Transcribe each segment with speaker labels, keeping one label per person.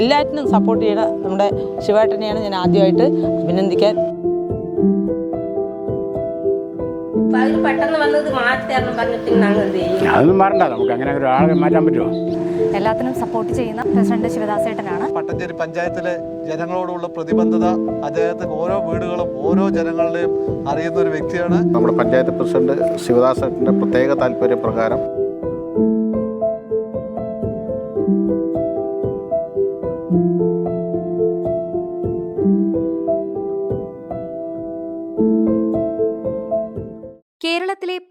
Speaker 1: എല്ലാറ്റിനും സപ്പോർട്ട് ചെയ്യണ നമ്മുടെ ശിവേട്ടനെയാണ് ഞാൻ ആദ്യമായിട്ട് അഭിനന്ദിക്കാൻ.
Speaker 2: അതൊന്നും മാറണ്ട നമുക്ക് അങ്ങനെ ഒരാളെ മാറ്റാൻ പറ്റുമോ?
Speaker 3: എല്ലാത്തിനും സപ്പോർട്ട് ചെയ്യുന്ന പ്രസിഡന്റ് ശിവദാസേട്ടനാണ്.
Speaker 4: പട്ടഞ്ചേരി പഞ്ചായത്തിലെ ജനങ്ങളോടുള്ള പ്രതിബദ്ധത അദ്ദേഹത്തിന് ഓരോ വീടുകളും ഓരോ ജനങ്ങളുടെയും അറിയുന്ന ഒരു വ്യക്തിയാണ്.
Speaker 5: നമ്മുടെ പഞ്ചായത്ത് പ്രസിഡന്റ് ശിവദാസേട്ടന്റെ പ്രത്യേക താല്പര്യപ്രകാരം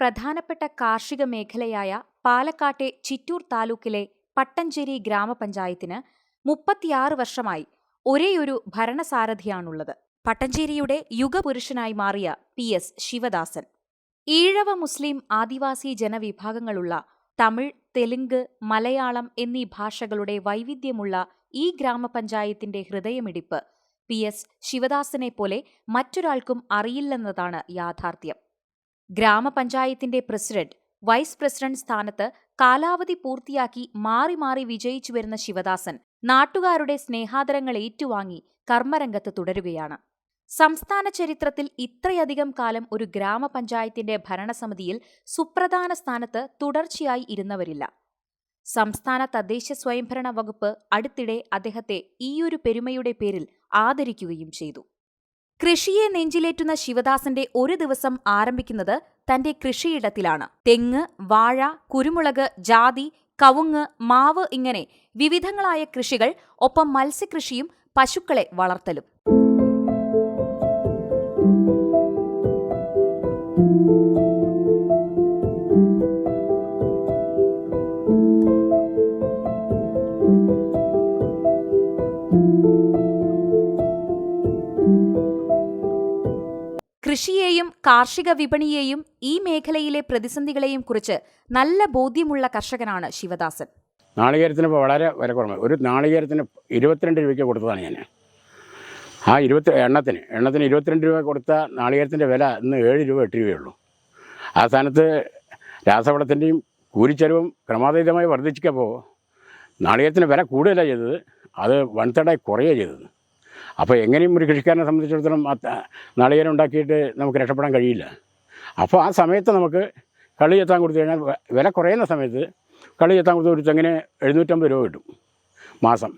Speaker 6: പ്രധാനപ്പെട്ട കാർഷിക മേഖലയായ പാലക്കാട്ടെ ചിറ്റൂർ താലൂക്കിലെ പട്ടഞ്ചേരി ഗ്രാമപഞ്ചായത്തിന് മുപ്പത്തിയാറ് വർഷമായി ഒരേയൊരു ഭരണസാരഥിയാണുള്ളത്. പട്ടഞ്ചേരിയുടെ യുഗപുരുഷനായി മാറിയ പി. എസ്. ശിവദാസൻ. ഈഴവ മുസ്ലിം ആദിവാസി ജനവിഭാഗങ്ങളുള്ള തമിഴ് തെലുങ്ക് മലയാളം എന്നീ ഭാഷകളുടെ വൈവിധ്യമുള്ള ഈ ഗ്രാമപഞ്ചായത്തിന്റെ ഹൃദയമിടിപ്പ് പി. എസ്. ശിവദാസനെ പോലെ മറ്റൊരാൾക്കും അറിയില്ലെന്നതാണ് യാഥാർത്ഥ്യം. ഗ്രാമപഞ്ചായത്തിന്റെ പ്രസിഡന്റ് വൈസ് പ്രസിഡന്റ് സ്ഥാനത്ത് കാലാവധി പൂർത്തിയാക്കി മാറി മാറി വിജയിച്ചു വരുന്ന ശിവദാസൻ നാട്ടുകാരുടെ സ്നേഹാദരങ്ങൾ ഏറ്റുവാങ്ങി കർമ്മരംഗത്ത് തുടരുകയാണ്. സംസ്ഥാന ചരിത്രത്തിൽ ഇത്രയധികം കാലം ഒരു ഗ്രാമപഞ്ചായത്തിന്റെ ഭരണസമിതിയിൽ സുപ്രധാന സ്ഥാനത്ത് തുടർച്ചയായി ഇരുന്നവരില്ല. സംസ്ഥാന തദ്ദേശ സ്വയംഭരണ വകുപ്പ് അടുത്തിടെ അദ്ദേഹത്തെ ഈയൊരു പെരുമയുടെ പേരിൽ ആദരിക്കുകയും ചെയ്തു. കൃഷിയെ നെഞ്ചിലേറ്റുന്ന ശിവദാസന്റെ ഒരു ദിവസം ആരംഭിക്കുന്നത് തന്റെ കൃഷിയിടത്തിലാണ്. തെങ്ങ് വാഴ കുരുമുളക് ജാതി കവുങ്ങ് മാവ് ഇങ്ങനെ വിവിധങ്ങളായ കൃഷികൾ ഒപ്പം മത്സ്യകൃഷിയും പശുക്കളെ വളർത്തലും. കൃഷിയെയും കാർഷിക വിപണിയെയും ഈ മേഖലയിലെ പ്രതിസന്ധികളെയും കുറിച്ച് നല്ല ബോധ്യമുള്ള കർഷകനാണ് ശിവദാസൻ.
Speaker 2: നാളികേരത്തിന് ഇപ്പോൾ വളരെ വില കുറവ്. ഒരു നാളികേരത്തിന് ഇരുപത്തിരണ്ട് രൂപയ്ക്ക് കൊടുത്തതാണ് ഞാൻ. ആ ഇരുപത്തി എണ്ണത്തിന് എണ്ണത്തിന് ഇരുപത്തിരണ്ട് രൂപ കൊടുത്ത നാളികേരത്തിന്റെ വില ഇന്ന് ഏഴ് രൂപ എട്ട് രൂപയുള്ളൂ ആ സ്ഥാനത്ത് രാസവളത്തിന്റെയും കൂലിച്ചെലവും ക്രമാതീതമായി വർദ്ധിച്ചപ്പോൾ നാളികേരത്തിന് വില കൂടുതലാണ് ചെയ്തത്. അത് വൺ തേർഡായി കുറയുകയാണ് ചെയ്തത്. അപ്പോൾ എങ്ങനെയും ഒരു കൃഷിക്കാരനെ സംബന്ധിച്ചിടത്തോളം ത- ഉണ്ടാക്കിയിട്ട് നമുക്ക് രക്ഷപ്പെടാൻ കഴിയില്ല. അപ്പോൾ ആ സമയത്ത് നമുക്ക് കളി ചെത്താൻ കൊടുത്തു കഴിഞ്ഞാൽ വില കുറയുന്ന സമയത്ത് കളി ചെത്താൻ കൊടുത്ത് ഒരു തെങ്ങിന് എഴുന്നൂറ്റമ്പത് രൂപ കിട്ടും മാസം.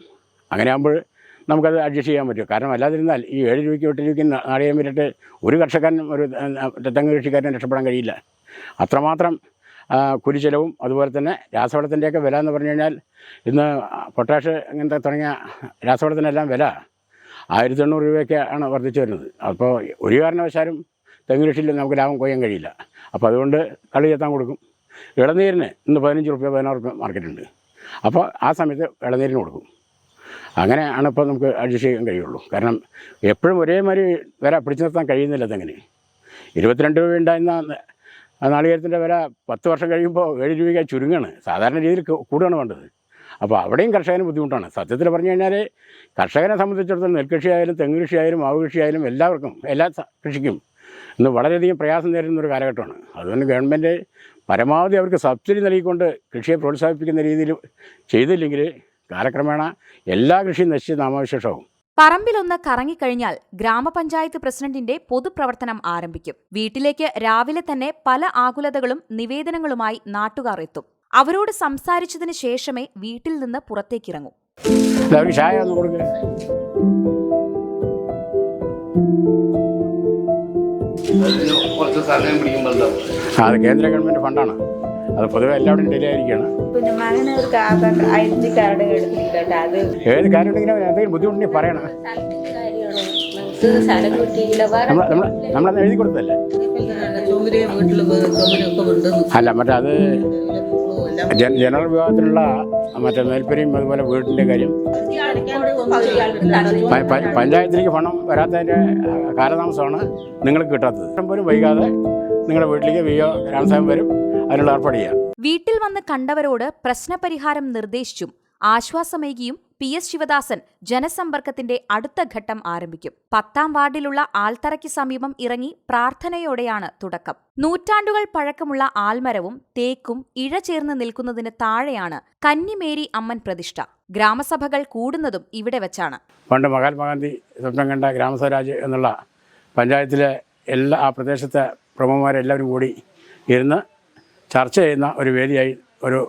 Speaker 2: അങ്ങനെ ആകുമ്പോൾ നമുക്കത് അഡ്ജസ്റ്റ് ചെയ്യാൻ പറ്റും. കാരണം അല്ലാതിരുന്നാൽ ഈ ഏഴ് രൂപയ്ക്ക് എട്ട് രൂപയ്ക്ക് നാളെ വിട്ടിട്ട് ഒരു കർഷകനും ഒരു തെങ്ങ് കൃഷിക്കാരനും രക്ഷപ്പെടാൻ കഴിയില്ല. അത്രമാത്രം കുരിച്ചെലവും അതുപോലെ തന്നെ രാസവളത്തിന്റെയൊക്കെ വില എന്ന് പറഞ്ഞു കഴിഞ്ഞാൽ ഇന്ന് പൊട്ടാഷ് അങ്ങനത്തെ തുടങ്ങിയ രാസവളത്തിനെല്ലാം വില ആയിരത്തി എണ്ണൂറ് രൂപയൊക്കെ ആണ് വർദ്ധിച്ചു വരുന്നത്. അപ്പോൾ ഒരു കാരണവശാലും തെങ്ങ് കൃഷിയിൽ നമുക്ക് ലാഭം കൊയ്യാൻ കഴിയില്ല. അപ്പോൾ അതുകൊണ്ട് കളി ചെത്താൻ കൊടുക്കും. ഇളനീരിന് ഇന്ന് പതിനഞ്ച് റുപ്യ പതിനാറ് റുപ്യ മാർക്കറ്റുണ്ട്. അപ്പോൾ ആ സമയത്ത് ഇളനീരിന് കൊടുക്കും. അങ്ങനെയാണ് ഇപ്പോൾ നമുക്ക് അഡ്ജസ്റ്റ് ചെയ്യാൻ കഴിയുള്ളൂ. കാരണം എപ്പോഴും ഒരേമാതിരി വില പിടിച്ചു നിർത്താൻ കഴിയുന്നില്ല തെങ്ങിന്. ഇരുപത്തിരണ്ട് രൂപ ഉണ്ടായിരുന്ന നാളികേരത്തിന്റെ വില പത്ത് വർഷം കഴിയുമ്പോൾ ഏഴ് രൂപയ്ക്ക് ചുരുങ്ങാണ്. സാധാരണ രീതിയിൽ കൂടുകയാണ് വേണ്ടത്. അപ്പോൾ അവിടെയും കർഷകന് ബുദ്ധിമുട്ടാണ്. സത്യത്തിൽ പറഞ്ഞു കഴിഞ്ഞാൽ കർഷകനെ സംബന്ധിച്ചിടത്തോളം നെൽകൃഷിയായാലും തെങ്ങ് കൃഷിയായാലും മാവ് കൃഷിയായാലും എല്ലാവർക്കും എല്ലാ കൃഷിക്കും ഇന്ന് വളരെയധികം പ്രയാസം നേരിടുന്ന ഒരു കാലഘട്ടമാണ്. അതുകൊണ്ട് ഗവൺമെന്റ് പരമാവധി അവർക്ക് സബ്സിഡി നൽകിക്കൊണ്ട് കൃഷിയെ പ്രോത്സാഹിപ്പിക്കുന്ന രീതിയിൽ ചെയ്തില്ലെങ്കിൽ കാലക്രമേണ എല്ലാ കൃഷിയും നശിച്ച് നാമാവശേഷമാവും.
Speaker 6: പറമ്പിലൊന്ന് കറങ്ങിക്കഴിഞ്ഞാൽ ഗ്രാമപഞ്ചായത്ത് പ്രസിഡന്റിന്റെ പൊതുപ്രവർത്തനം ആരംഭിക്കും. വീട്ടിലേക്ക് രാവിലെ തന്നെ പല ആകുലതകളും നിവേദനങ്ങളുമായി നാട്ടുകാർ എത്തും. അവരോട് സംസാരിച്ചതിന് ശേഷമേ വീട്ടിൽ നിന്ന് പുറത്തേക്കിറങ്ങൂ.
Speaker 2: അത് കേന്ദ്ര ഗവൺമെന്റ് ഫണ്ടാണ്. അത് പൊതുവെ എല്ലാവരും ഡിലേ ആയിരിക്കുകയാണ്. ഏത് കാര്യം ഉണ്ടെങ്കിലും എന്തെങ്കിലും ബുദ്ധിമുട്ടുണ്ടെങ്കിൽ പറയണം. നമ്മളത് എഴുതി കൊടുത്തല്ലേ അല്ല മറ്റേ അത് ജനറൽ വിഭാഗത്തിലുള്ള മറ്റേ മേൽപ്പരിയും അതുപോലെ വീടിന്റെ കാര്യം. പഞ്ചായത്തിലേക്ക് പണം വരാത്തതിന്റെ കാലതാമസമാണ് നിങ്ങൾക്ക് കിട്ടാത്തത്. ഇഷ്ടം പോലും വൈകാതെ നിങ്ങളുടെ വീട്ടിലേക്ക് വിയോ ഗ്രാമസഭ വരും അതിനുള്ള ഏർപ്പാട് ചെയ്യാം.
Speaker 6: വീട്ടിൽ വന്ന് കണ്ടവരോട് പ്രശ്നപരിഹാരം നിർദ്ദേശിച്ചും ആശ്വാസമേകിയും പി എസ് ശിവദാസൻ ജനസമ്പർക്കത്തിന്റെ അടുത്ത ഘട്ടം ആരംഭിക്കും. പത്താം വാർഡിലുള്ള ആൽത്തറയ്ക്ക് സമീപം ഇറങ്ങി പ്രാർത്ഥനയോടെയാണ് തുടക്കം. നൂറ്റാണ്ടുകൾ പഴക്കമുള്ള ആൽമരവും തേക്കും ഇഴ ചേർന്ന് നിൽക്കുന്നതിന് താഴെയാണ് കന്നിമേരി അമ്മൻ പ്രതിഷ്ഠ. ഗ്രാമസഭകൾ കൂടുന്നതും ഇവിടെ വെച്ചാണ്.
Speaker 2: പണ്ട് മഹാത്മാഗാന്ധി സ്വപ്നം കണ്ട ഗ്രാമസ്വരാജ് എന്നുള്ള പഞ്ചായത്തിലെ എല്ലാ ആ പ്രദേശത്തെ പ്രമുഖന്മാരെല്ലാവരും കൂടി ഇരുന്ന് ചർച്ച ചെയ്യുന്ന ഒരു വേദിയായി ഒരു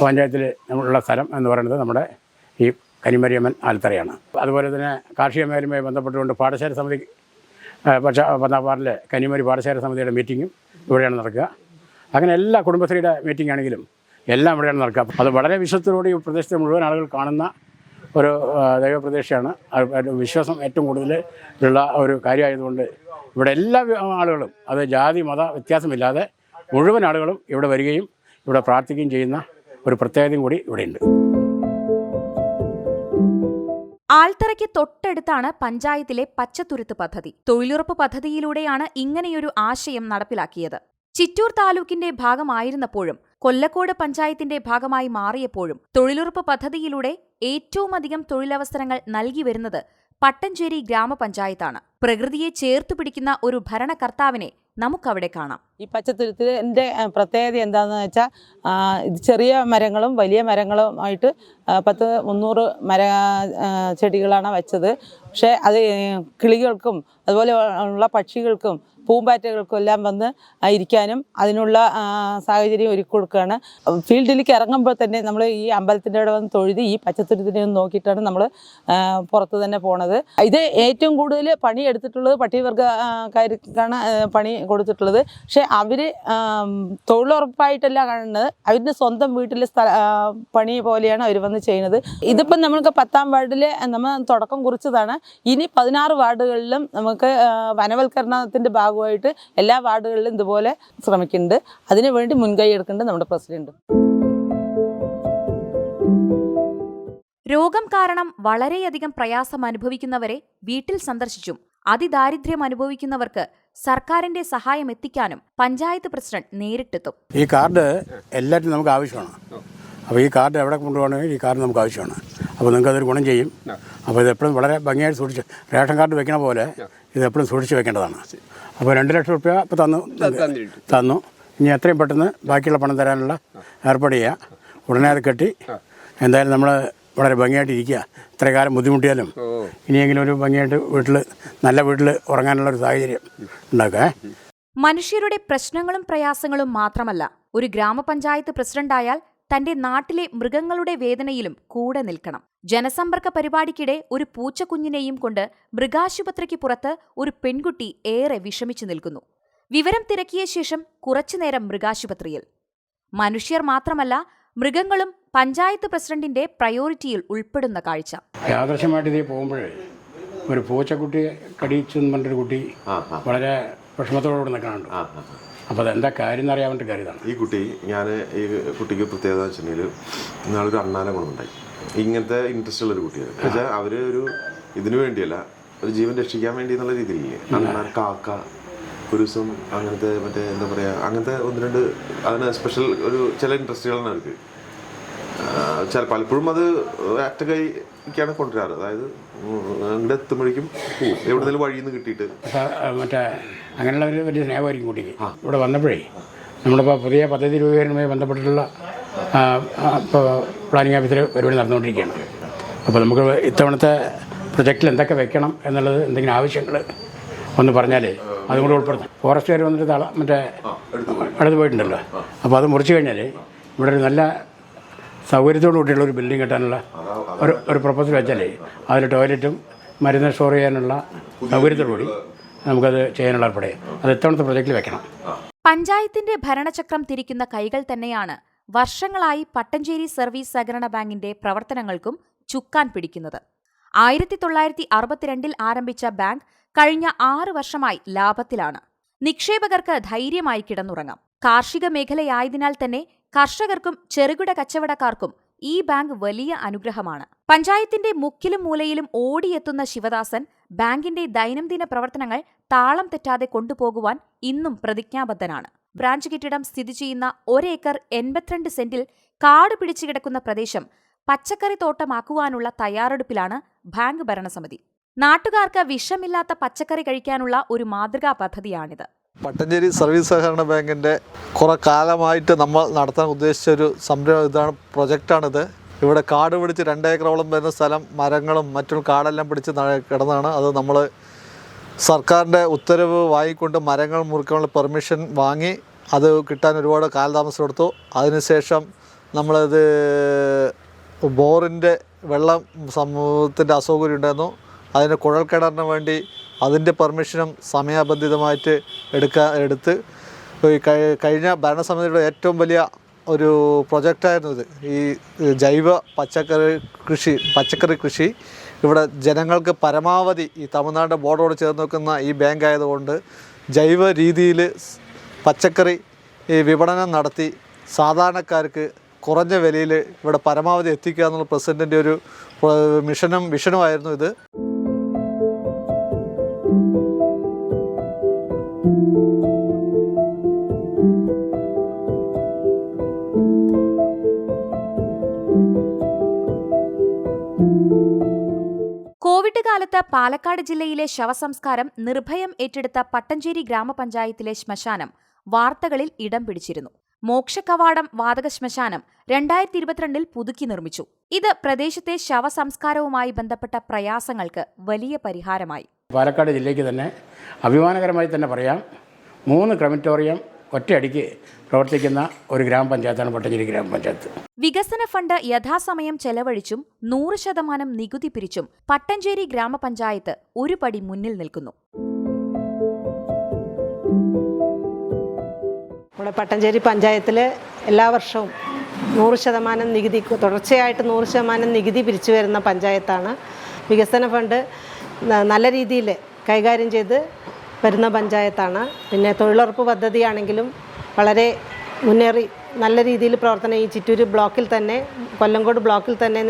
Speaker 2: പഞ്ചായത്തിൽ ഉള്ള സ്ഥലം എന്ന് പറയുന്നത് നമ്മുടെ ഈ കനിമരിയമ്മൻ ആലത്തറയാണ് അതുപോലെ തന്നെ കാർഷിക മേഖലയുമായി ബന്ധപ്പെട്ടുകൊണ്ട് പാഠശാല സമിതി പക്ഷ പക്ഷേ വാർഡിലെ കനിമരി പാഠശാല സമിതിയുടെ മീറ്റിങ്ങും ഇവിടെയാണ് നടക്കുക. അങ്ങനെ എല്ലാ കുടുംബശ്രീയുടെ മീറ്റിംഗ് ആണെങ്കിലും എല്ലാം ഇവിടെയാണ് നടക്കുക. അത് വളരെ വിശ്വസത്തിലൂടെ ഈ പ്രദേശത്തെ മുഴുവൻ ആളുകൾ കാണുന്ന ഒരു ദൈവപ്രതീക്ഷയാണ്. വിശ്വാസം ഏറ്റവും കൂടുതൽ ഉള്ള ഒരു കാര്യമായതുകൊണ്ട് ഇവിടെ എല്ലാ ആളുകളും അത് ജാതി മത വ്യത്യാസമില്ലാതെ മുഴുവൻ ആളുകളും ഇവിടെ വരികയും ഇവിടെ പ്രാർത്ഥിക്കുകയും ചെയ്യുന്ന ഒരു പ്രത്യേകതയും കൂടി ഇവിടെയുണ്ട്.
Speaker 6: ആൽത്തറയ്ക്ക് തൊട്ടടുത്താണ് പഞ്ചായത്തിലെ പച്ചത്തുരുത്ത് പദ്ധതി. തൊഴിലുറപ്പ് പദ്ധതിയിലൂടെയാണ് ഇങ്ങനെയൊരു ആശയം നടപ്പിലാക്കിയത്. ചിറ്റൂർ താലൂക്കിന്റെ ഭാഗമായിരുന്നപ്പോഴും കൊല്ലക്കോട് പഞ്ചായത്തിന്റെ ഭാഗമായി മാറിയപ്പോഴും തൊഴിലുറപ്പ് പദ്ധതിയിലൂടെ ഏറ്റവുമധികം തൊഴിലവസരങ്ങൾ നൽകി വരുന്നത് പട്ടഞ്ചേരി ഗ്രാമപഞ്ചായത്താണ്. പ്രകൃതിയെ ചേർത്തുപിടിക്കുന്ന ഒരു ഭരണകർത്താവിനെ നമുക്കവിടെ കാണാം.
Speaker 1: ഈ പച്ചത്തുരുത്തിൽ എന്റെ പ്രത്യേകത എന്താണെന്ന് വെച്ചാൽ ഇത് ചെറിയ മരങ്ങളും വലിയ മരങ്ങളും ആയിട്ട് പത്ത് മുന്നൂറ് മര ചെടികളാണ് വെച്ചത്. പക്ഷേ അത് കിളികൾക്കും അതുപോലെ ഉള്ള പക്ഷികൾക്കും പൂമ്പാറ്റകൾക്കും എല്ലാം വന്ന് ഇരിക്കാനും അതിനുള്ള സാഹചര്യം ഒരുക്കി കൊടുക്കുകയാണ്. ഫീൽഡിലേക്ക് ഇറങ്ങുമ്പോൾ തന്നെ നമ്മൾ ഈ അമ്പലത്തിന്റെ അവിടെ വന്ന് തൊഴുതി ഈ പച്ചത്തുരുത്തിനെ ഒന്ന് നോക്കിയിട്ടാണ് നമ്മൾ പുറത്ത് തന്നെ പോണത്. ഇത് ഏറ്റവും കൂടുതൽ പണി എടുത്തിട്ടുള്ളത് പട്ടികവർഗക്കാർക്കാണ് പണി കൊടുത്തിട്ടുള്ളത്. പക്ഷേ അവർ തൊഴിലുറപ്പായിട്ടല്ല കാണുന്നത്. അവരുടെ സ്വന്തം വീട്ടിലെ സ്ഥല പണി പോലെയാണ് അവർ വന്ന് ചെയ്യുന്നത്. ഇതിപ്പം നമ്മൾക്ക് പത്താം വാർഡിൽ നമ്മൾ തുടക്കം കുറിച്ചതാണ്. ഇനി പതിനാറ് വാർഡുകളിലും നമുക്ക് വനവൽക്കരണത്തിന്റെ ഭാഗമായിട്ട് എല്ലാ വാർഡുകളിലും ഇതുപോലെ ശ്രമിക്കുന്നുണ്ട്. അതിനുവേണ്ടി മുൻകൈ എടുക്കേണ്ടത് നമ്മുടെ പ്രസിഡന്റ്.
Speaker 6: രോഗം കാരണം വളരെയധികം പ്രയാസം അനുഭവിക്കുന്നവരെ വീട്ടിൽ സന്ദർശിച്ചും. അതിദാരിദ്ര്യം അനുഭവിക്കുന്നവർക്ക് സർക്കാരിന്റെ സഹായം എത്തിക്കാനും പഞ്ചായത്ത് പ്രസിഡന്റ് നേരിട്ടെത്തും.
Speaker 2: ഈ കാർഡ് എല്ലാറ്റിനും നമുക്ക് ആവശ്യമാണ്. അപ്പോൾ ഈ കാർഡ് എവിടെ കൊണ്ടുപോകണമെങ്കിൽ ഈ കാർഡ് നമുക്ക് ആവശ്യമാണ്. അപ്പോൾ നിങ്ങൾക്ക് അതൊരു ഗുണം ചെയ്യും. അപ്പോൾ ഇത് എപ്പോഴും വളരെ ഭംഗിയായിട്ട് സൂക്ഷിച്ച് റേഷൻ കാർഡ് വെക്കണ പോലെ ഇത് എപ്പോഴും സൂക്ഷിച്ച് വെക്കേണ്ടതാണ്. അപ്പോൾ രണ്ട് ലക്ഷം റുപ്യ ഇപ്പോൾ തന്നു. തന്നു. ഇനി എത്രയും പെട്ടെന്ന് ബാക്കിയുള്ള പണം തരാനുള്ള ഏർപ്പാട് ചെയ്യുക. ഉടനെ അത് കെട്ടി എന്തായാലും നമ്മൾ വളരെ ഭംഗിയായിട്ട് ഇരിക്കുക ഇത്ര കാലം ബുദ്ധിമുട്ടിയാലും ഇനിയെങ്കിലും ഒരു ഭംഗിയായിട്ട് വീട്ടിൽ നല്ല വീട്ടിൽ ഉറങ്ങാനുള്ള ഒരു സാഹചര്യം ഉണ്ടാക്കുക.
Speaker 6: മനുഷ്യരുടെ പ്രശ്നങ്ങളും പ്രയാസങ്ങളും മാത്രമല്ല ഒരു ഗ്രാമപഞ്ചായത്ത് പ്രസിഡന്റായാൽ തന്റെ നാട്ടിലെ മൃഗങ്ങളുടെ വേദനയിലും കൂടെ നിൽക്കണം. ജനസമ്പർക്ക പരിപാടിക്കിടെ ഒരു പൂച്ചക്കുഞ്ഞിനെയും കൊണ്ട് മൃഗാശുപത്രിക്ക് പുറത്ത് ഒരു പെൺകുട്ടി ഏറെ വിഷമിച്ചു നിൽക്കുന്നു. വിവരം തിരക്കിയ ശേഷം കുറച്ചുനേരം മൃഗാശുപത്രിയിൽ. മനുഷ്യർ മാത്രമല്ല മൃഗങ്ങളും പഞ്ചായത്ത് പ്രസിഡന്റിന്റെ പ്രയോറിറ്റിയിൽ ഉൾപ്പെടുന്ന കാഴ്ച.
Speaker 2: യാദൃശ്യമായിട്ട് ഇതേ പോകുമ്പോഴേ ഒരു പൂച്ചക്കുട്ടി കടിച്ചു പറഞ്ഞൊരു കുട്ടി വളരെ വിഷമത്തോടുകൂടി നിൽക്കാനുണ്ട് അപ്പോൾ അതെന്താ കാര്യം എന്നറിയാൻ വേണ്ടി കരുതാണ്
Speaker 7: ഈ കുട്ടി ഞാൻ ഈ കുട്ടിക്ക് പ്രത്യേകത വെച്ചിട്ടുണ്ടെങ്കിൽ ഇന്നാളൊരു അണ്ണാനെ ഗുണമുണ്ടായി ഇങ്ങനത്തെ ഇൻട്രസ്റ്റ് ഉള്ളൊരു കുട്ടിയാണ്. വെച്ചാൽ അവർ ഒരു ഇതിനു വേണ്ടിയല്ല ഒരു ജീവൻ രക്ഷിക്കാൻ വേണ്ടി എന്നുള്ള രീതിയിലില്ലേ അണ്ണാൻ കാക്ക ഒരു അങ്ങനത്തെ മറ്റേ എന്താ പറയുക അങ്ങനത്തെ ഒന്ന് രണ്ട് അതിന് സ്പെഷ്യൽ ഒരു ചില ഇൻട്രസ്റ്റുകളാണ് അവർക്ക്. ചില പലപ്പോഴും അത് ആക്ട് കൈക്കാണ് കൊണ്ടുവരാറ്. അതായത് അങ്ങോട്ട് എത്തുമ്പോഴേക്കും പോവും. എവിടെന്നെങ്കിലും വഴിയിൽ നിന്ന് കിട്ടിയിട്ട്
Speaker 2: മറ്റേ അങ്ങനെയുള്ള ഒരു വലിയ സ്നേഹമായിരിക്കും കുട്ടിക്ക് ഇവിടെ വന്നപ്പോഴേ നമ്മളിപ്പോൾ പുതിയ പദ്ധതി രൂപീകരണവുമായി ബന്ധപ്പെട്ടിട്ടുള്ള ഇപ്പോൾ പ്ലാനിങ് ഓഫീസിൽ പരിപാടി നടന്നുകൊണ്ടിരിക്കുകയാണ്. അപ്പോൾ നമുക്ക് ഇത്തവണത്തെ പ്രൊജക്റ്റിൽ എന്തൊക്കെ വെക്കണം എന്നുള്ളത് എന്തെങ്കിലും ആവശ്യങ്ങൾ ഒന്ന് പറഞ്ഞാലേ അതും കൂടെ ഉൾപ്പെടുത്താം. ഫോറസ്റ്റുകാർ വന്നിട്ട് തള മറ്റേ അടുത്ത് പോയിട്ടുണ്ടല്ലോ. അപ്പോൾ അത് മുറിച്ച് കഴിഞ്ഞാൽ ഇവിടെ ഒരു നല്ല സൗകര്യത്തോടു കൂടിയുള്ള ഒരു ബിൽഡിംഗ് കിട്ടാനുള്ള ഒരു ഒരു പ്രപ്പോസൽ വെച്ചാലേ അതിൽ ടോയ്ലറ്റും മരുന്ന് സ്റ്റോർ ചെയ്യാനുള്ള സൗകര്യത്തോടു കൂടി നമുക്കത് ചെയ്യാനുള്ള ഏർപ്പാട് അത് ഇത്തവണത്തെ പ്രൊജക്റ്റിൽ വെക്കണം.
Speaker 6: പഞ്ചായത്തിന്റെ ഭരണചക്രം തിരിക്കുന്ന കൈകൾ തന്നെയാണ് വർഷങ്ങളായി പട്ടഞ്ചേരി സർവീസ് സഹകരണ ബാങ്കിന്റെ പ്രവർത്തനങ്ങൾക്കും ചുക്കാൻ പിടിക്കുന്നത്. ആയിരത്തി തൊള്ളായിരത്തി അറുപത്തിരണ്ടിൽ ആരംഭിച്ച ബാങ്ക് കഴിഞ്ഞ ആറ് വർഷമായി ലാഭത്തിലാണ്. നിക്ഷേപകർക്ക് ധൈര്യമായി കിടന്നുറങ്ങാം. കാർഷിക മേഖലയായതിനാൽ തന്നെ കർഷകർക്കും ചെറുകിട കച്ചവടക്കാർക്കും ഈ ബാങ്ക് വലിയ അനുഗ്രഹമാണ്. പഞ്ചായത്തിന്റെ മുക്കിലും മൂലയിലും ഓടിയെത്തുന്ന ശിവദാസൻ ബാങ്കിന്റെ ദൈനംദിന പ്രവർത്തനങ്ങൾ താളം തെറ്റാതെ കൊണ്ടുപോകുവാൻ ഇന്നും പ്രതിജ്ഞാബദ്ധനാണ്. ബ്രാഞ്ച് കെട്ടിടം സ്ഥിതി ചെയ്യുന്ന ഒരേക്കർ എൺപത്തിരണ്ട് സെന്റിൽ കാട് പിടിച്ചു കിടക്കുന്ന പ്രദേശം പച്ചക്കറി തോട്ടമാക്കുവാനുള്ള തയ്യാറെടുപ്പിലാണ് ബാങ്ക് ഭരണസമിതി. നാട്ടുകാർക്ക് വിഷമില്ലാത്ത പച്ചക്കറി കഴിക്കാനുള്ള ഒരു മാതൃകാ പദ്ധതിയാണിത്.
Speaker 4: പട്ടഞ്ചേരി സർവീസ് സഹകരണ ബാങ്കിന്റെ കുറേ കാലമായിട്ട് നമ്മൾ നടത്താൻ ഉദ്ദേശിച്ച ഒരു സംരംഭം ഇതാണ് പ്രൊജക്റ്റാണിത്. ഇവിടെ കാട് പിടിച്ച് രണ്ടേക്കറോളം വരുന്ന സ്ഥലം മരങ്ങളും മറ്റും കാടെല്ലാം പിടിച്ച് കിടന്നാണ്. അത് നമ്മൾ സർക്കാരിന്റെ ഉത്തരവ് വാങ്ങിക്കൊണ്ട് മരങ്ങൾ മുറിക്കാനുള്ള പെർമിഷൻ വാങ്ങി അത് കിട്ടാൻ ഒരുപാട് കാലതാമസം എടുത്തു. അതിനുശേഷം നമ്മളത് ബോറിന്റെ വെള്ളം സമൂഹത്തിന്റെ അസൗകര്യം ഉണ്ടായിരുന്നു. അതിന് കുഴൽക്കിണറിന് വേണ്ടി അതിന്റെ പെർമിഷനും സമയബന്ധിതമായിട്ട് എടുക്കാൻ എടുത്ത് കഴിഞ്ഞ ഭരണസമിതിയുടെ ഏറ്റവും വലിയ ഒരു പ്രൊജക്റ്റായിരുന്നു ഇത്. ഈ ജൈവ പച്ചക്കറി കൃഷി പച്ചക്കറി കൃഷി. ഇവിടെ ജനങ്ങൾക്ക് പരമാവധി ഈ തമിഴ്നാട് ബോർഡോട് ചേർന്ന് നിൽക്കുന്ന ഈ ബാങ്ക് ആയതുകൊണ്ട് ജൈവ രീതിയിൽ പച്ചക്കറി ഈ വിപണനം നടത്തി സാധാരണക്കാർക്ക് കുറഞ്ഞ വിലയിൽ ഇവിടെ പരമാവധി എത്തിക്കുക എന്നുള്ള പ്രസിഡന്റിന്റെ ഒരു മിഷനും വിഷനുമായിരുന്നു ഇത്.
Speaker 6: കോവിഡ് കാലത്ത് പാലക്കാട് ജില്ലയിലെ ശവസംസ്കാരം നിർഭയം ഏറ്റെടുത്ത പട്ടഞ്ചേരി ഗ്രാമപഞ്ചായത്തിലെ ശ്മശാനം വാർത്തകളിൽ ഇടം പിടിച്ചിരുന്നു. മോക്ഷകവാടം വാതക ശ്മശാനം രണ്ടായിരത്തി ഇരുപത്തിരണ്ടിൽ പുതുക്കി നിർമ്മിച്ചു. ഇത് പ്രദേശത്തെ ശവസംസ്കാരവുമായി ബന്ധപ്പെട്ട പ്രയാസങ്ങൾക്ക് വലിയ പരിഹാരമായി.
Speaker 2: പാലക്കാട് ജില്ലയ്ക്ക് തന്നെ അഭിമാനകരമായി തന്നെ പറയാം. മൂന്ന് ക്രമറ്റോറിയം ഒറ്റയടിക്ക് പ്രവർത്തിക്കുന്ന ഒരു ഗ്രാമപഞ്ചായത്താണ് പട്ടഞ്ചേരി ഗ്രാമപഞ്ചായത്ത്.
Speaker 6: വികസന ഫണ്ട് യഥാസമയം ചെലവഴിച്ചും നൂറ് ശതമാനം നികുതി പിരിച്ചും പട്ടഞ്ചേരി ഗ്രാമപഞ്ചായത്ത് ഒരു പടി മുന്നിൽ നിൽക്കുന്നു.
Speaker 8: നമ്മുടെ പട്ടഞ്ചേരി പഞ്ചായത്തിൽ എല്ലാ വർഷവും നൂറ് ശതമാനം നികുതി തുടർച്ചയായിട്ട് നൂറ് ശതമാനം നികുതി പിരിച്ചു വരുന്ന പഞ്ചായത്താണ്. വികസന ഫണ്ട് നല്ല രീതിയിൽ കൈകാര്യം ചെയ്ത് വരുന്ന പഞ്ചായത്താണ്. പിന്നെ തൊഴിലുറപ്പ് പദ്ധതിയാണെങ്കിലും വളരെ മുന്നേറി നല്ല രീതിയിൽ പ്രവർത്തനം ഈ ചിറ്റൂർ ബ്ലോക്കിൽ തന്നെ കൊല്ലങ്കോട് ബ്ലോക്കിൽ തന്നെ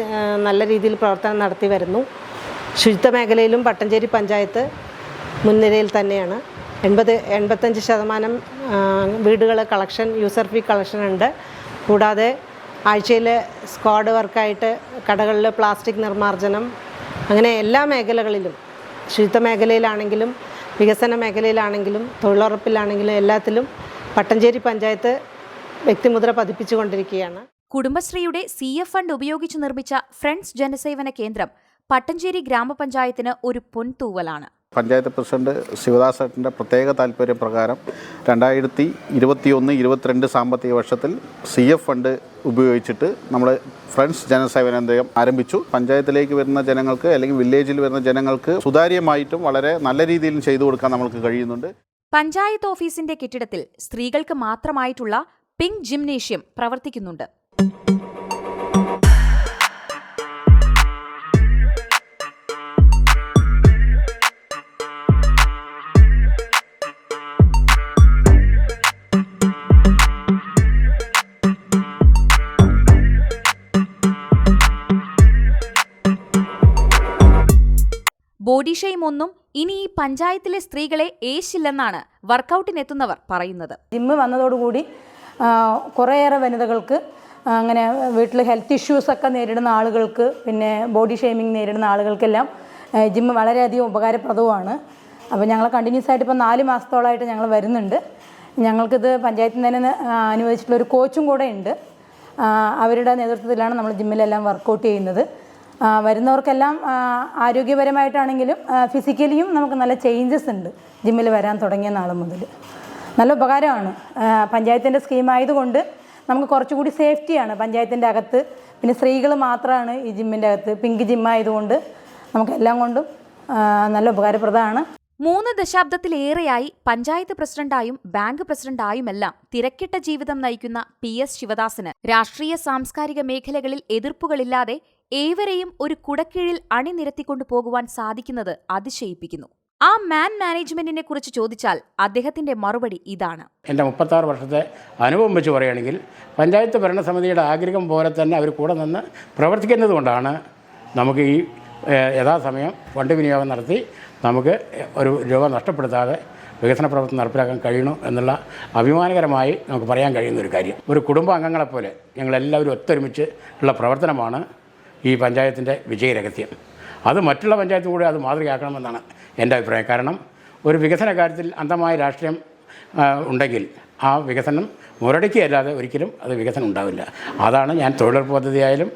Speaker 8: നല്ല രീതിയിൽ പ്രവർത്തനം നടത്തി വരുന്നു. ശുചിത്വ മേഖലയിലും പട്ടഞ്ചേരി പഞ്ചായത്ത് മുൻനിരയിൽ തന്നെയാണ്. എൺപത് എൺപത്തഞ്ച് ശതമാനം വീടുകൾ കളക്ഷൻ യൂസർ ഫീ കളക്ഷൻ ഉണ്ട്. കൂടാതെ ആഴ്ചയിൽ സ്ക്വാഡ് വർക്കായിട്ട് കടകളിൽ പ്ലാസ്റ്റിക് നിർമ്മാർജനം അങ്ങനെ എല്ലാ മേഖലകളിലും ശുചിത്വ മേഖലയിലാണെങ്കിലും വികസന മേഖലയിലാണെങ്കിലും തൊഴിലുറപ്പിലാണെങ്കിലും എല്ലാത്തിലും പട്ടഞ്ചേരി പഞ്ചായത്ത് വ്യക്തിമുദ്ര പതിപ്പിച്ചുകൊണ്ടിരിക്കുകയാണ്.
Speaker 6: കുടുംബശ്രീയുടെ സി എഫ് ഫണ്ട് ഉപയോഗിച്ച് നിർമ്മിച്ച ഫ്രണ്ട്സ് ജനസേവന കേന്ദ്രം പട്ടഞ്ചേരി ഗ്രാമപഞ്ചായത്തിന് ഒരു പൊൻതൂവലാണ്.
Speaker 5: പഞ്ചായത്ത് പ്രസിഡന്റ് ശിവദാസേട്ടന്റെ പ്രത്യേക താല്പര്യപ്രകാരം രണ്ടായിരത്തി ഇരുപത്തിയൊന്ന് ഇരുപത്തിരണ്ട് സാമ്പത്തിക വർഷത്തിൽ സി എഫ് ഫണ്ട് ഉപയോഗിച്ചിട്ട് നമ്മൾ ഫ്രണ്ട്സ് ജനസേവന കേന്ദ്രം ആരംഭിച്ചു. പഞ്ചായത്തിലേക്ക് വരുന്ന ജനങ്ങൾക്ക് അല്ലെങ്കിൽ വില്ലേജിൽ വരുന്ന ജനങ്ങൾക്ക് സുതാര്യമായിട്ടും വളരെ നല്ല രീതിയിലും ചെയ്തു കൊടുക്കാൻ നമ്മൾക്ക് കഴിയുന്നുണ്ട്.
Speaker 6: പഞ്ചായത്ത് ഓഫീസിന്റെ കെട്ടിടത്തിൽ സ്ത്രീകൾക്ക് മാത്രമായിട്ടുള്ള പിങ്ക് ജിംനേഷ്യം പ്രവർത്തിക്കുന്നുണ്ട്. ബോഡി ഷെയിം ഒന്നും ഇനി ഈ പഞ്ചായത്തിലെ സ്ത്രീകളെ ഏശില്ലെന്നാണ് വർക്കൗട്ടിനെത്തുന്നവർ പറയുന്നത്.
Speaker 1: ജിമ്മ് വന്നതോടുകൂടി കുറേയേറെ വനിതകൾക്ക് അങ്ങനെ വീട്ടിൽ ഹെൽത്ത് ഇഷ്യൂസൊക്കെ നേരിടുന്ന ആളുകൾക്ക് പിന്നെ ബോഡി ഷെയ്മിങ് നേരിടുന്ന ആളുകൾക്കെല്ലാം ജിമ്മ് വളരെയധികം ഉപകാരപ്രദവുമാണ്. അപ്പോൾ ഞങ്ങൾ കണ്ടിന്യൂസ് ആയിട്ട് ഇപ്പോൾ നാല് മാസത്തോളമായിട്ട് ഞങ്ങൾ വരുന്നുണ്ട്. ഞങ്ങൾക്കിത് പഞ്ചായത്തിൽ തന്നെ അനുവദിച്ചിട്ടുള്ള ഒരു കോച്ചും കൂടെ ഉണ്ട്. അവരുടെ നേതൃത്വത്തിലാണ് നമ്മൾ ജിമ്മിലെല്ലാം വർക്കൗട്ട് ചെയ്യുന്നത്. വരുന്നവർക്കെല്ലാം ആരോഗ്യപരമായിട്ടാണെങ്കിലും ഫിസിക്കലിയും നമുക്ക് നല്ല ചേഞ്ചസ് ഉണ്ട് ജിമ്മിൽ വരാൻ തുടങ്ങിയ നാൾ മുതൽ നല്ല ഉപകാരമാണ്. പഞ്ചായത്തിന്റെ സ്കീമായതുകൊണ്ട് നമുക്ക് കുറച്ചുകൂടി സേഫ്റ്റിയാണ് പഞ്ചായത്തിന്റെ അകത്ത്. പിന്നെ സ്ത്രീകൾ മാത്രമാണ് ഈ ജിമ്മിന്റെ അകത്ത്. പിങ്ക് ജിമ്മായതുകൊണ്ട് നമുക്ക് എല്ലാം കൊണ്ടും നല്ല ഉപകാരപ്രദമാണ്.
Speaker 6: മൂന്ന് ദശാബ്ദത്തിലേറെയായി പഞ്ചായത്ത് പ്രസിഡന്റായും ബാങ്ക് പ്രസിഡന്റായുമെല്ലാം തിരക്കിട്ട ജീവിതം നയിക്കുന്ന പി എസ് ശിവദാസന് രാഷ്ട്രീയ സാംസ്കാരിക മേഖലകളിൽ എതിർപ്പുകളില്ലാതെ ഏവരെയും ഒരു കുടക്കീഴിൽ അണിനിരത്തിക്കൊണ്ടു പോകുവാൻ സാധിക്കുന്നത് അതിശയിപ്പിക്കുന്നു. ആ മാൻ മാനേജ്മെന്റിനെ കുറിച്ച് ചോദിച്ചാൽ അദ്ദേഹത്തിന്റെ മറുപടി ഇതാണ്.
Speaker 2: എന്റെ മുപ്പത്താറ് വർഷത്തെ അനുഭവം വെച്ച് പറയുകയാണെങ്കിൽ പഞ്ചായത്ത് ഭരണസമിതിയുടെ ആഗ്രഹം പോലെ തന്നെ അവർ കൂടെ നിന്ന് പ്രവർത്തിക്കുന്നത് കൊണ്ടാണ് നമുക്ക് ഈ യഥാസമയം ഫണ്ട് വിനിയോഗം നടത്തി നമുക്ക് ഒരു രൂപ നഷ്ടപ്പെടുത്താതെ വികസന പ്രവർത്തനം നടപ്പിലാക്കാൻ കഴിയണം എന്നുള്ള അഭിമാനകരമായി നമുക്ക് പറയാൻ കഴിയുന്ന ഒരു കാര്യം. ഒരു കുടുംബ അംഗങ്ങളെപ്പോലെ ഞങ്ങളെല്ലാവരും ഒത്തൊരുമിച്ച് ഉള്ള പ്രവർത്തനമാണ് ഈ പഞ്ചായത്തിന്റെ വിജയരഹസ്യം. അത് മറ്റുള്ള പഞ്ചായത്തും കൂടി അത് മാതൃകയാക്കണമെന്നാണ് എന്റെ അഭിപ്രായം. കാരണം ഒരു വികസന കാര്യത്തിൽ അന്ധമായ രാഷ്ട്രീയം ഉണ്ടെങ്കിൽ ആ വികസനം മുരടിക്കുകയല്ലാതെ ഒരിക്കലും അത് വികസനം ഉണ്ടാവില്ല. അതാണ് ഞാൻ തൊഴിലുറപ്പ് പദ്ധതിയായാലും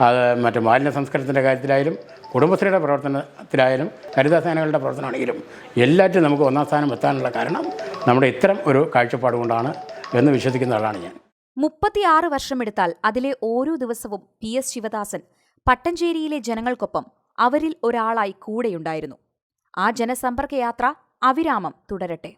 Speaker 2: അത് മറ്റു മാലിന്യ സംസ്കരണത്തിന്റെ കാര്യത്തിലായാലും കുടുംബശ്രീയുടെ പ്രവർത്തനത്തിലായാലും ഹരിത സേനകളുടെ പ്രവർത്തനമാണെങ്കിലും എല്ലാറ്റും നമുക്ക് ഒന്നാം സ്ഥാനം എത്താനുള്ള കാരണം നമ്മുടെ ഇത്തരം ഒരു കാഴ്ചപ്പാട് കൊണ്ടാണ് എന്ന് വിശ്വസിക്കുന്ന ആളാണ് ഞാൻ.
Speaker 6: മുപ്പത്തിയാറ് വർഷമെടുത്താൽ അതിലെ ഓരോ ദിവസവും പി എസ് ശിവദാസൻ പട്ടഞ്ചേരിയിലെ ജനങ്ങൾക്കൊപ്പം അവരിൽ ഒരാളായി കൂടെയുണ്ടായിരുന്നു. ആ ജനസമ്പർക്കയാത്ര അവിരാമം തുടരട്ടെ.